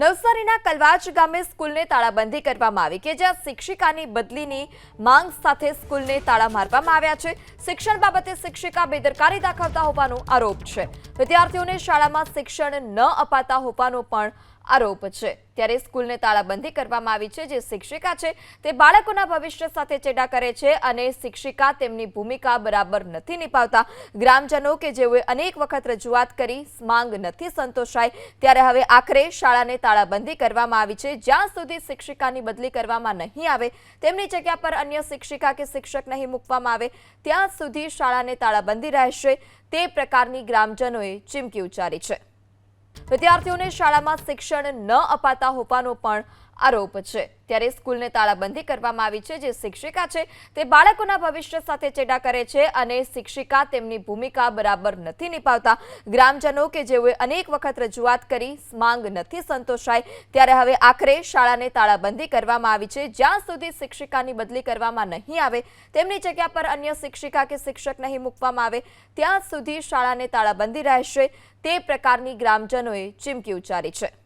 નવસારીના કલવાજ ગામે સ્કૂલને તાળાબંધી કરવામાં આવી કે જ્યાં શિક્ષિકાની બદલીની માંગ સાથે સ્કૂલને તાળા મારવામાં આવ્યા છે. શિક્ષણ બાબતે શિક્ષિકા બેદરકારી દાખવતા હોવાનો આરોપ છે. વિદ્યાર્થીઓને શાળામાં શિક્ષણ ન અપાતા હોવાનો પણ આરોપ છે. ત્યારે સ્કૂલને તાળાબંધી કરવામાં આવી છે, જે શિક્ષિકા છે, તે બાળકોના ભવિષ્ય સાથે ચેડા કરે છે અને શિક્ષિકા તેમની ભૂમિકા બરાબર નથી નિભાવતા. ગ્રામજનો કે જેઓએ અનેક વખત રજૂઆત કરી, માંગ નથી સંતોષાય, ત્યારે હવે આખરે શાળાને તાળાબંધી કરવામાં આવી છે. જ્યાં સુધી શિક્ષિકાની બદલી કરવામાં નહીં આવે, તેમની જગ્યા પર અન્ય શિક્ષિકા કે શિક્ષક નહીં મૂકવામાં આવે, ત્યાં સુધી શાળાને તાળાબંધી રહેશે. તે પ્રકારની ગ્રામજનોએ ચીમકી ઉચ્ચારી છે. વિદ્યાર્થીઓને શાળામાં શિક્ષણ ન અપાતા હોવાનો પણ આરોપ છે. ત્યારે સ્કૂલને તાળાબંધી કરવામાં આવી છે. જે શિક્ષિકા છે તે બાળકોના ભવિષ્ય સાથે ચેડા કરે છે અને શિક્ષિકા તેમની ભૂમિકા બરાબર નથી નિભાવતા. ગ્રામજનો કે જેઓએ અનેક વખત રજૂઆત કરી માંગ નથી સંતોષાય. ત્યારે હવે આખરે શાળાને તાળાબંધી કરવામાં આવી છે. જ્યાં સુધી શિક્ષિકાની બદલી કરવામાં નહીં આવે, તેમની જગ્યા પર અન્ય શિક્ષિકા કે શિક્ષક નહીં મૂકવામાં આવે, ત્યાં સુધી શાળાને તાળાબંધી રહેશે. તે પ્રકારની ગ્રામજનોએ ચીમકી ઉચ્ચારી છે.